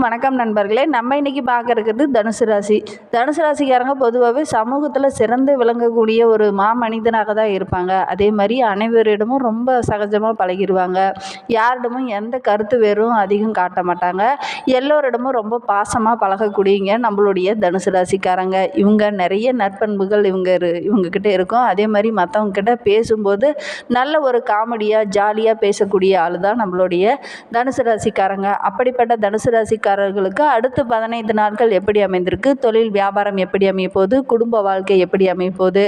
வணக்கம் நண்பர்களே. நம்ம இன்னைக்கு பார்க்க இருக்கிறது தனுசு ராசி. தனுசு ராசிக்காரங்க பொதுவாகவே சமூகத்தில் சிறந்து விளங்கக்கூடிய ஒரு மாமனிதனாக தான் இருப்பாங்க. அதே மாதிரி அனைவரிடமும் ரொம்ப சகஜமாக பழகிடுவாங்க யாரிடமும் எந்த கருத்து வேறும் அதிகம் காட்ட மாட்டாங்க. எல்லோரிடமும் ரொம்ப பாசமாக பழகக்கூடியங்க நம்மளுடைய தனுசு ராசிக்காரங்க. இவங்க நிறைய நற்பண்புகள் இவங்க இரு- இவங்கக்கிட்ட இருக்கும். அதே மாதிரி மற்றவங்க கிட்ட பேசும்போது நல்ல ஒரு காமெடியாக ஜாலியாக பேசக்கூடிய ஆள் தான் நம்மளுடைய தனுசு ராசிக்காரங்க. அப்படிப்பட்ட தனுசு ராசி ராசிக்காரர்களுக்கு அடுத்து பதினைந்து நாட்கள் எப்படி அமைந்திருக்கு? தொழில் வியாபாரம் எப்படி அமைய போகுது குடும்ப வாழ்க்கை எப்படி அமைய போகுது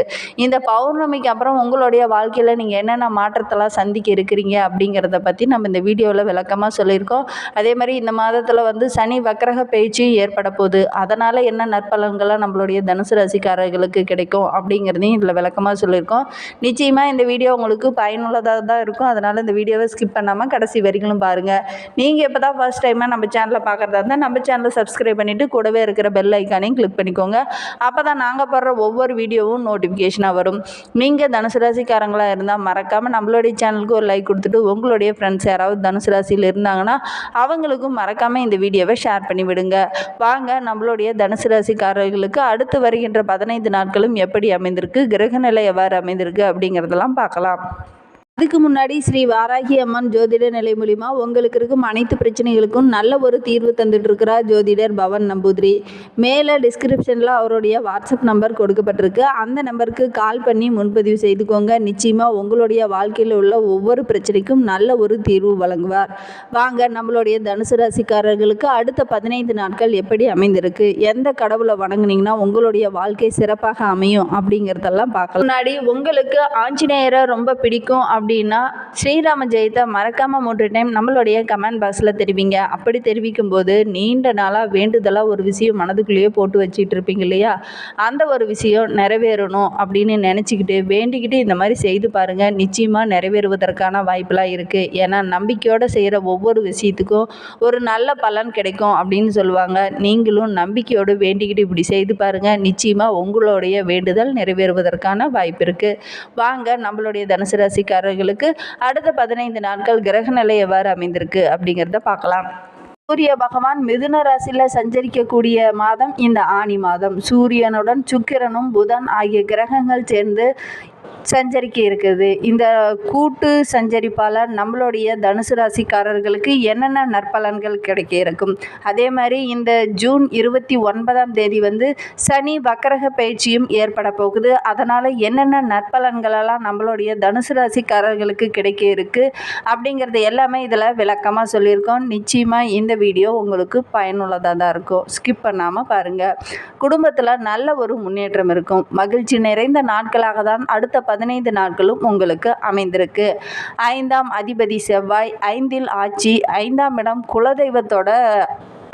இந்த பௌர்ணமிக்கு அப்புறம் உங்களுடைய வாழ்க்கையில் நீங்கள் என்னென்ன மாற்றத்தெல்லாம் சந்திக்க இருக்கிறீங்க? அப்படிங்கிறத பற்றி நம்ம இந்த வீடியோவில் விளக்கமாக சொல்லியிருக்கோம். அதே மாதிரி இந்த மாதத்தில் வந்து சனி வக்கரக பயிற்சியும் ஏற்பட போகுது. அதனால் என்ன நற்பலன்கள்லாம் நம்மளுடைய தனுசு ராசிக்காரர்களுக்கு கிடைக்கும் அப்படிங்கிறதையும் இதில் விளக்கமாக சொல்லியிருக்கோம். நிச்சயமாக இந்த வீடியோ உங்களுக்கு பயனுள்ளதாக தான் இருக்கும். அதனால் இந்த வீடியோவை ஸ்கிப் பண்ணாமல் கடைசி வரிகளும் பாருங்கள் நீங்கள் இப்போ தான் ஃபர்ஸ்ட் டைமாக நம்ம சேனலில் பார்க்க பார்க்குறதா இருந்தால் நம்ம சேனலை சப்ஸ்கிரைப் பண்ணிவிட்டு கூடவே இருக்கிற பெல் ஐக்கானையும் கிளிக் பண்ணிக்கோங்க. அப்போ தான் நாங்கள் போடுற ஒவ்வொரு வீடியோவும் நோட்டிஃபிகேஷனாக வரும். நீங்கள் தனுசு ராசிக்காரங்களாக இருந்தால் மறக்காமல் நம்மளுடைய சேனலுக்கு ஒரு லைக் கொடுத்துட்டு உங்களுடைய ஃப்ரெண்ட்ஸ் யாராவது தனுசு ராசியில் இருந்தாங்கன்னா அவங்களுக்கும் மறக்காமல் இந்த வீடியோவை ஷேர் பண்ணி விடுங்க. வாங்க நம்மளுடைய தனுசு ராசிக்காரர்களுக்கு அடுத்து வருகின்ற பதினைந்து நாட்களும் எப்படி அமைந்திருக்கு கிரகநிலை எவ்வாறு அமைந்திருக்கு அப்படிங்கிறதெல்லாம் பார்க்கலாம். அதுக்கு முன்னாடி ஸ்ரீ வாராகி அம்மன் ஜோதிட நிலை மூலிமா உங்களுக்கு இருக்கும் அனைத்து பிரச்சனைகளுக்கும் நல்ல ஒரு தீர்வு தந்துட்டு இருக்கிறார் ஜோதிடர் பவன் நம்பூதிரி. மேலே டிஸ்கிரிப்ஷனில் அவருடைய வாட்ஸ்அப் நம்பர் கொடுக்கப்பட்டிருக்கு. அந்த நம்பருக்கு கால் பண்ணி முன்பதிவு செய்துக்கோங்க. நிச்சயமாக உங்களுடைய வாழ்க்கையில் உள்ள ஒவ்வொரு பிரச்சனைக்கும் நல்ல ஒரு தீர்வு வழங்குவார். வாங்க நம்மளுடைய தனுசு ராசிக்காரர்களுக்கு அடுத்த பதினைந்து நாட்கள் எப்படி அமைந்திருக்கு? எந்த கடவுளை வணங்குனீங்கன்னா உங்களுடைய வாழ்க்கை சிறப்பாக அமையும் அப்படிங்கிறதெல்லாம் பார்க்கலாம். முன்னாடி உங்களுக்கு ஆஞ்சநேயரை ரொம்ப பிடிக்கும் அப்படின்னா ஸ்ரீராம ஜெயத்தை மறக்காமல் மூன்று டைம் நம்மளுடைய கமெண்ட் பாக்ஸில் தெரிவிங்க. அப்படி தெரிவிக்கும் போது நீண்ட நாளாக வேண்டுதலாக ஒரு விஷயம் மனதுக்குள்ளேயே போட்டு வச்சுட்டு இருப்பீங்க இல்லையா? அந்த ஒரு விஷயம் நிறைவேறணும் அப்படின்னு நினச்சிக்கிட்டு வேண்டிக்கிட்டு இந்த மாதிரி செய்து பாருங்கள் நிச்சயமாக நிறைவேறுவதற்கான வாய்ப்பெலாம் இருக்குது ஏன்னா நம்பிக்கையோடு செய்கிற ஒவ்வொரு விஷயத்துக்கும் ஒரு நல்ல பலன் கிடைக்கும் அப்படின்னு சொல்லுவாங்க. நீங்களும் நம்பிக்கையோடு வேண்டிக்கிட்டு இப்படி செய்து பாருங்கள் நிச்சயமாக உங்களுடைய வேண்டுதல் நிறைவேறுவதற்கான வாய்ப்பு இருக்குது வாங்க நம்மளுடைய தனுசு ராசிக்காரர்களுக்கு அடுத்த பதினைந்து நாட்கள் கிரக நிலை எவ்வாறு அமைந்திருக்கு அப்படிங்கிறத பார்க்கலாம். சூரிய பகவான் மிதுன ராசியில் சஞ்சரிக்கக்கூடிய மாதம் இந்த ஆனி மாதம். சூரியனுடன் சுக்கிரனும் புதன் ஆகிய கிரகங்கள் சேர்ந்து சஞ்சரிக்க இருக்குது. இந்த கூட்டு சஞ்சரிப்பால் நம்மளுடைய தனுசு ராசிக்காரர்களுக்கு என்னென்ன நற்பலன்கள் கிடைக்க இருக்கும்? அதே மாதிரி இந்த ஜூன் இருபத்தி ஒன்பதாம் தேதி வந்து சனி வக்கரக பயிற்சியும் ஏற்பட போகுது. அதனால் என்னென்ன நற்பலன்களெல்லாம் நம்மளுடைய தனுசு ராசிக்காரர்களுக்கு கிடைக்க இருக்குது அப்படிங்கிறது எல்லாமே இதில் விளக்கமாக சொல்லியிருக்கோம். நிச்சயமாக இந்த வீடியோ உங்களுக்கு பயனுள்ளதாக தான் இருக்கும். ஸ்கிப் பண்ணாமல் பாருங்கள் குடும்பத்தில் நல்ல ஒரு முன்னேற்றம் இருக்கும். மகிழ்ச்சி நிறைந்த நாட்களாக தான் அடுத்த பதினைந்து நாட்களும் உங்களுக்கு அமைந்திருக்கு. ஐந்தாம் அதிபதி செவ்வாய் ஐந்தில் ஆட்சி ஐந்தாம் இடம் குலதெய்வத்தோட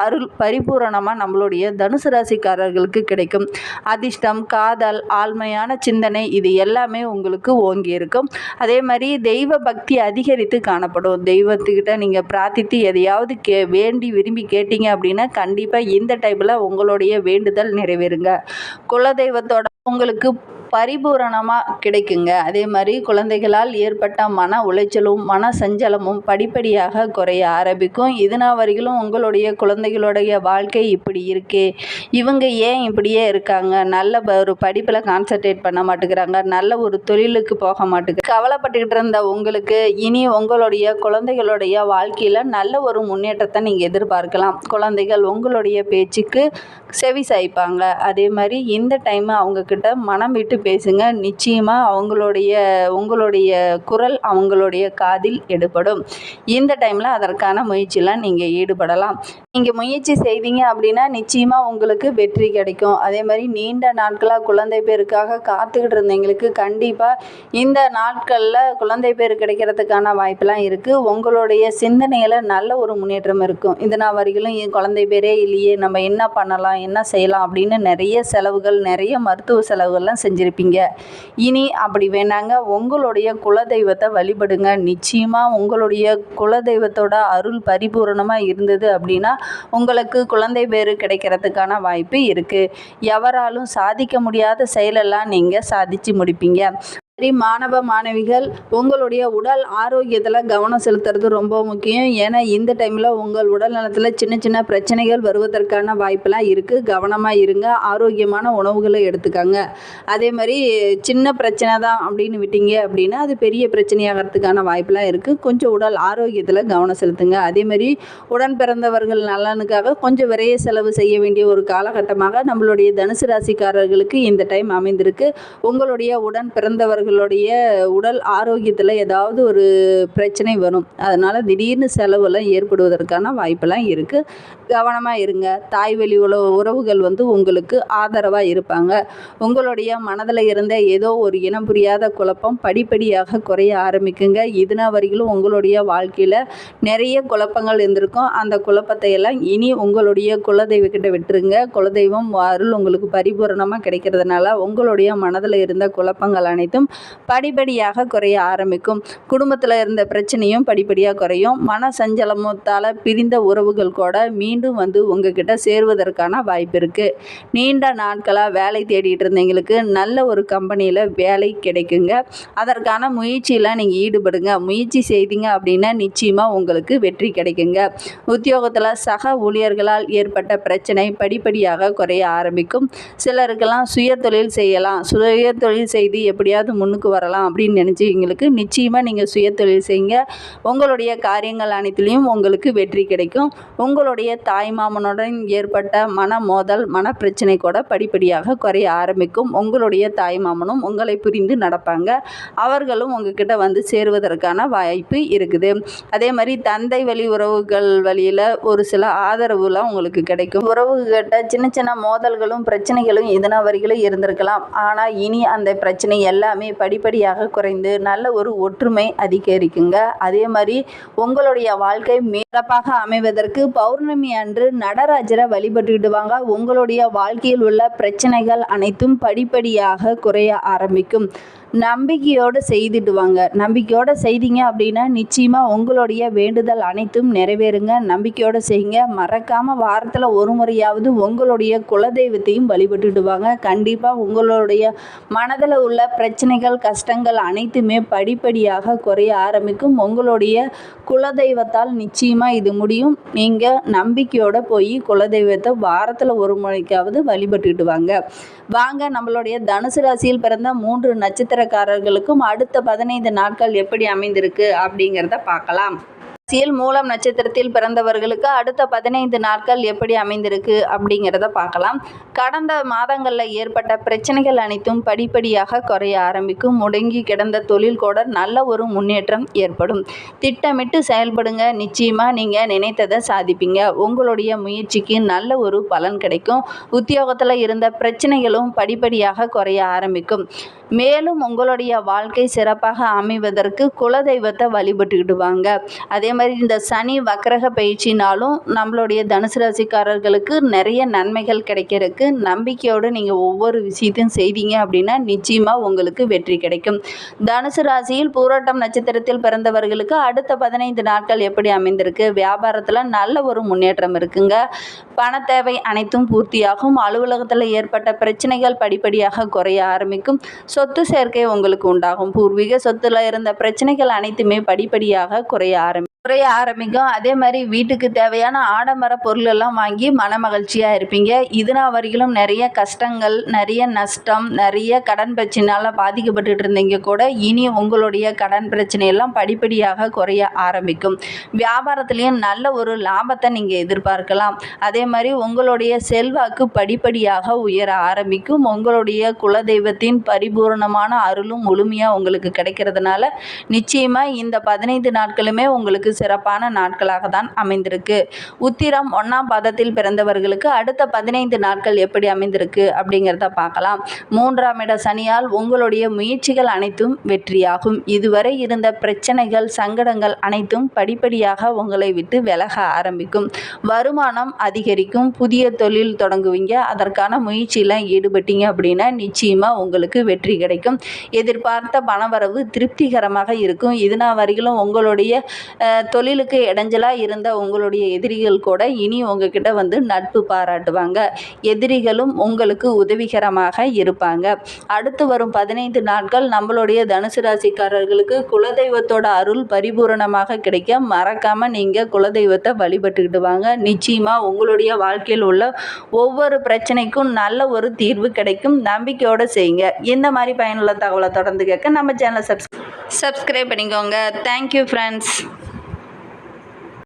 அருள் பரிபூரணமாக நம்மளுடைய தனுசு ராசிக்காரர்களுக்கு கிடைக்கும். அதிர்ஷ்டம் காதல் ஆழ்மையான சிந்தனை இது எல்லாமே உங்களுக்கு ஓங்கி இருக்கும் அதே மாதிரி தெய்வ பக்தி அதிகரித்து காணப்படும். தெய்வத்துக்கிட்ட நீங்கள் பிரார்த்தித்து எதையாவது கே வேண்டி விரும்பி கேட்டீங்க அப்படின்னா கண்டிப்பாக இந்த டைப்பில் உங்களுடைய வேண்டுதல் நிறைவேறுங்க. குலதெய்வத்தோட உங்களுக்கு பரிபூரணமாக கிடைக்குங்க. அதே மாதிரி குழந்தைகளால் ஏற்பட்ட மன உளைச்சலும் மன சஞ்சலமும் படிப்படியாக குறைய ஆரம்பிக்கும். இதுனா வரையிலும் உங்களுடைய குழந்தைகளுடைய வாழ்க்கை இப்படி இருக்கே. இவங்க ஏன் இப்படியே இருக்காங்க? நல்ல ப- ஒரு படிப்பில் கான்சென்ட்ரேட் பண்ண மாட்டேங்கிறாங்க. நல்ல ஒரு தொழிலுக்கு போக மாட்டேங்க கவலைப்பட்டுக்கிட்டு இருந்த உங்களுக்கு இனி உங்களுடைய குழந்தைகளுடைய வாழ்க்கையில் நல்ல ஒரு முன்னேற்றத்தை நீங்கள் எதிர்பார்க்கலாம். குழந்தைகள் உங்களுடைய பேச்சுக்கு செவி சாய்ப்பாங்க அதே மாதிரி இந்த டைம் அவங்கக்கிட்ட மனம் விட்டு பேசுங்க. நிச்சயமாக அவங்களுடைய உங்களுடைய குரல் அவங்களுடைய காதில் எடுபடும். இந்த டைமில் அதற்கான முயற்சியில் நீங்கள் ஈடுபடலாம். நீங்கள் முயற்சி செய்தீங்க அப்படின்னா நிச்சயமாக உங்களுக்கு வெற்றி கிடைக்கும். அதே மாதிரி நீண்ட நாட்களாக குழந்தை பேருக்காக காத்துக்கிட்டு இருந்தவங்களுக்கு கண்டிப்பாக இந்த நாட்களில் குழந்தை பேர் கிடைக்கிறதுக்கான வாய்ப்பெல்லாம் இருக்குது உங்களுடைய சிந்தனையில் நல்ல ஒரு முன்னேற்றம் இருக்கும். இது நான் வரையிலும் என் குழந்தை பேரே இல்லையே நம்ம என்ன பண்ணலாம் என்ன செய்யலாம் அப்படின்னு நிறைய செலவுகள் நிறைய மருத்துவ செலவுகள்லாம் இருப்பீங்க இனி அப்படி வேணாங்க. உங்களுடைய குலதெய்வத்தை வழிபடுங்க. நிச்சயமாக உங்களுடைய குலதெய்வத்தோட அருள் பரிபூரணமாக இருந்தது அப்படின்னா உங்களுக்கு குழந்தை பேர் கிடைக்கிறதுக்கான வாய்ப்பு இருக்குது எவராலும் சாதிக்க முடியாத செயலெல்லாம் நீங்கள் சாதித்து முடிப்பீங்க. சரி மாணவ மாணவிகள் உங்களுடைய உடல் ஆரோக்கியத்தில் கவனம் செலுத்துறது ரொம்ப முக்கியம். ஏன்னா இந்த டைமில் உங்கள் உடல் நலத்தில் சின்ன சின்ன பிரச்சனைகள் வருவதற்கான வாய்ப்பெல்லாம் இருக்குது கவனமாக இருங்க. ஆரோக்கியமான உணவுகளை எடுத்துக்கோங்க. அதே மாதிரி சின்ன பிரச்சனை தான் அப்படின்னு விட்டீங்க அப்படின்னா அது பெரிய பிரச்சனையாகிறதுக்கான வாய்ப்பெல்லாம் இருக்குது கொஞ்சம் உடல் ஆரோக்கியத்தில் கவனம் செலுத்துங்க. அதே மாதிரி உடன் பிறந்தவர்கள் நலனுக்காக கொஞ்சம் விரைய செலவு செய்ய வேண்டிய ஒரு காலகட்டமாக நம்மளுடைய தனுசு ராசிக்காரர்களுக்கு இந்த டைம் அமைந்திருக்கு. உங்களுடைய உடன் பிறந்தவர்கள் அவங்களுடைய உடல் ஆரோக்கியத்தில் ஏதாவது ஒரு பிரச்சனை வரும். அதனால் திடீர்னு செலவெல்லாம் ஏற்படுவதற்கான வாய்ப்பெல்லாம் இருக்குது கவனமாக இருங்க. தாய் வழி உறவு உறவுகள் வந்து உங்களுக்கு ஆதரவாக இருப்பாங்க. உங்களுடைய மனதில் இருந்த ஏதோ ஒரு இனம் புரியாத குழப்பம் படிப்படியாக குறைய ஆரம்பிக்குங்க. இதுனா வரையிலும் உங்களுடைய வாழ்க்கையில் நிறைய குழப்பங்கள் இருந்திருக்கும். அந்த குழப்பத்தை எல்லாம் இனி உங்களுடைய குலதெய்வக்கிட்ட விட்டுருங்க. குலதெய்வம் அருள் உங்களுக்கு பரிபூரணமாக கிடைக்கிறதுனால உங்களுடைய மனதில் இருந்த குழப்பங்கள் அனைத்தும் படிப்படியாக குறைய ஆரம்பிக்கும். குடும்பத்தில் இருந்த பிரச்சனையும் படிப்படியாக குறையும். மன சஞ்சலமத்தால் பிரிந்த உறவுகள் கூட மீண்டும் வந்து உங்ககிட்ட சேர்வதற்கான வாய்ப்பு இருக்குது நீண்ட நாட்களாக வேலை தேடிட்டு இருந்தவங்களுக்கு நல்ல ஒரு கம்பெனியில் வேலை கிடைக்குங்க. அதற்கான முயற்சியில் நீங்கள் ஈடுபடுங்க. முயற்சி செய்தீங்க அப்படின்னா நிச்சயமாக உங்களுக்கு வெற்றி கிடைக்குங்க. உத்தியோகத்தில் சக ஊழியர்களால் ஏற்பட்ட பிரச்சனை படிப்படியாக குறைய ஆரம்பிக்கும். சிலருக்கெல்லாம் சுய தொழில் செய்யலாம். சுய தொழில் செய்து எப்படியாவது முன்னுக்கு வரலாம் அப்படின்னு நினச்சிங்களுக்கு நிச்சயமாக நீங்கள் சுய தொழில் செய்யுங்க. உங்களுடைய காரியங்கள் அனைத்துலேயும் உங்களுக்கு வெற்றி கிடைக்கும். உங்களுடைய தாய் மாமனுடன் ஏற்பட்ட மன மோதல் மன பிரச்சனை கூட படிப்படியாக குறைய ஆரம்பிக்கும். உங்களுடைய தாய் மாமனும் உங்களை புரிந்து நடப்பாங்க. அவர்களும் உங்ககிட்ட வந்து சேருவதற்கான வாய்ப்பு இருக்குது. அதே மாதிரி தந்தை வழி உறவுகள் வழியில் ஒரு சில ஆதரவுலாம் உங்களுக்கு கிடைக்கும். உறவுகிட்ட சின்ன சின்ன மோதல்களும் பிரச்சனைகளும் இதனா வரைகளும் இருந்திருக்கலாம். ஆனால் இனி அந்த பிரச்சனை எல்லாமே படிப்படியாக குறைந்து நல்ல ஒரு ஒற்றுமை அதிகரிக்குங்க. அதே மாதிரி உங்களுடைய வாழ்க்கை சிறப்பாக அமைவதற்கு பௌர்ணமி அன்று நடராஜரை வழிபட்டுடுவாங்க உங்களுடைய வாழ்க்கையில் உள்ள பிரச்சனைகள் அனைத்தும் படிப்படியாக குறைய ஆரம்பிக்கும். நம்பிக்கையோடு செய்திடுவாங்க. நம்பிக்கையோடு செய்தீங்க அப்படின்னா நிச்சயமாக உங்களுடைய வேண்டுதல் அனைத்தும் நிறைவேறுங்க. நம்பிக்கையோடு செய்யுங்க. மறக்காமல் வாரத்தில் ஒரு முறையாவது உங்களுடைய குலதெய்வத்தையும் வழிபட்டுடுவாங்க. கண்டிப்பாக உங்களுடைய மனதில் உள்ள பிரச்சனைகள் கஷ்டங்கள் அனைத்துமே படிப்படியாக குறைய ஆரம்பிக்கும். உங்களுடைய குலதெய்வத்தால் நிச்சயமாக இது முடியும். நீங்கள் நம்பிக்கையோடு போய் குலதெய்வத்தை வாரத்தில் ஒரு முறைக்காவது வழிபட்டுடுவாங்க. வாங்க வாங்க நம்மளுடைய தனுசு ராசியில் பிறந்த மூன்று நட்சத்திர நட்சத்திரக்காரர்களுக்கும் அடுத்த பதினைந்து நாட்கள் எப்படி அமைந்திருக்கு அப்படிங்கிறத பார்க்கலாம். ராசியில் மூலம் நட்சத்திரத்தில் பிறந்தவர்களுக்கு அடுத்த பதினைந்து நாட்கள் எப்படி அமைந்திருக்கு அப்படிங்கிறத பார்க்கலாம். கடந்த மாதங்களில் ஏற்பட்ட பிரச்சனைகள் அனைத்தும் படிப்படியாக குறைய ஆரம்பிக்கும். முடங்கி கிடந்த தொழில் கூட நல்ல ஒரு முன்னேற்றம் ஏற்படும். திட்டமிட்டு செயல்படுங்க. நிச்சயமாக நீங்கள் நினைத்ததை சாதிப்பீங்க. உங்களுடைய முயற்சிக்கு நல்ல ஒரு பலன் கிடைக்கும். உத்தியோகத்தில் இருந்த பிரச்சனைகளும் படிப்படியாக குறைய ஆரம்பிக்கும். மேலும் உங்களுடைய வாழ்க்கை சிறப்பாக அமைவதற்கு குலதெய்வத்தை வழிபட்டுக்கிடுவாங்க. அதே மாதிரி இந்த சனி வக்கரக பயிற்சினாலும் நம்மளுடைய தனுசு ராசிக்காரர்களுக்கு நிறைய நன்மைகள் கிடைக்கிறதுக்கு நம்பிக்கையோடு நீங்கள் ஒவ்வொரு விஷயத்தையும் செய்தீங்க அப்படின்னா நிச்சயமாக உங்களுக்கு வெற்றி கிடைக்கும். தனுசு ராசியில் போராட்டம் நட்சத்திரத்தில் பிறந்தவர்களுக்கு அடுத்த பதினைந்து நாட்கள் எப்படி அமைந்திருக்கு? வியாபாரத்தில் நல்ல ஒரு முன்னேற்றம் இருக்குங்க. பண தேவை அனைத்தும் பூர்த்தியாகும். அலுவலகத்தில் ஏற்பட்ட பிரச்சனைகள் படிப்படியாக குறைய ஆரம்பிக்கும். சொத்து சேர்க்கை உங்களுக்கு உண்டாகும். பூர்வீக சொத்துல இருந்த பிரச்சனைகள் அனைத்துமே படிப்படியாக குறைய ஆரம்பி குறைய ஆரம்பிக்கும் அதே மாதிரி வீட்டுக்கு தேவையான ஆடம்பர பொருள் எல்லாம் வாங்கி மன மகிழ்ச்சியாக இருப்பீங்க. இதுனா வரையிலும் நிறைய கஷ்டங்கள் நிறைய நஷ்டம் நிறைய கடன் பிரச்சனையால் பாதிக்கப்பட்டுட்டு இருந்தீங்க கூட இனி உங்களுடைய கடன் பிரச்சனையெல்லாம் படிப்படியாக குறைய ஆரம்பிக்கும். வியாபாரத்துலேயும் நல்ல ஒரு லாபத்தை நீங்கள் எதிர்பார்க்கலாம். அதே மாதிரி உங்களுடைய செல்வாக்கு படிப்படியாக உயர ஆரம்பிக்கும். உங்களுடைய குலதெய்வத்தின் பரிபூரணமான அருளும் முழுமையாக உங்களுக்கு கிடைக்கிறதுனால நிச்சயமாக இந்த பதினைந்து நாட்களுமே உங்களுக்கு சிறப்பான நாட்களாக தான் அமைந்திருக்கு. உத்திரம் ஒன்றாம் பாதத்தில் பிறந்தவர்களுக்கு அடுத்த பதினைந்து நாட்கள் எப்படி அமைந்திருக்கு அப்படிங்கிறத பார்க்கலாம். மூன்றாம் இட சனியால் உங்களுடைய முயற்சிகள் அனைத்தும் வெற்றியாகும். இதுவரை இருந்த பிரச்சனைகள் சங்கடங்கள் அனைத்தும் படிப்படியாக உங்களை விட்டு விலக ஆரம்பிக்கும். வருமானம் அதிகரிக்கும். புதிய தொழில் தொடங்குவீங்க. அதற்கான முயற்சியில் ஈடுபட்டீங்க அப்படின்னா நிச்சயமாக உங்களுக்கு வெற்றி கிடைக்கும். எதிர்பார்த்த பணவரவு திருப்திகரமாக இருக்கும். இதுனா வரையிலும் உங்களுடைய தொழிலுக்கு இடைஞ்சலாக இருந்த உங்களுடைய எதிரிகள் கூட இனி உங்ககிட்ட வந்து நட்பு பாராட்டுவாங்க. எதிரிகளும் உங்களுக்கு உதவிகரமாக இருப்பாங்க. அடுத்து வரும் பதினைந்து நாட்கள் நம்மளுடைய தனுசு ராசிக்காரர்களுக்கு குலதெய்வத்தோட அருள் பரிபூரணமாக கிடைக்க மறக்காமல் நீங்கள் குலதெய்வத்தை வழிபட்டுக்கிட்டு வாங்க நிச்சயமாக உங்களுடைய வாழ்க்கையில் உள்ள ஒவ்வொரு பிரச்சனைக்கும் நல்ல ஒரு தீர்வு கிடைக்கும். நம்பிக்கையோடு செய்யுங்க. இந்த மாதிரி பயனுள்ள தகவலை தொடர்ந்து கேட்க நம்ம சேனலை சப்ஸ் சப்ஸ்கிரைப் பண்ணிக்கோங்க. Thank you friends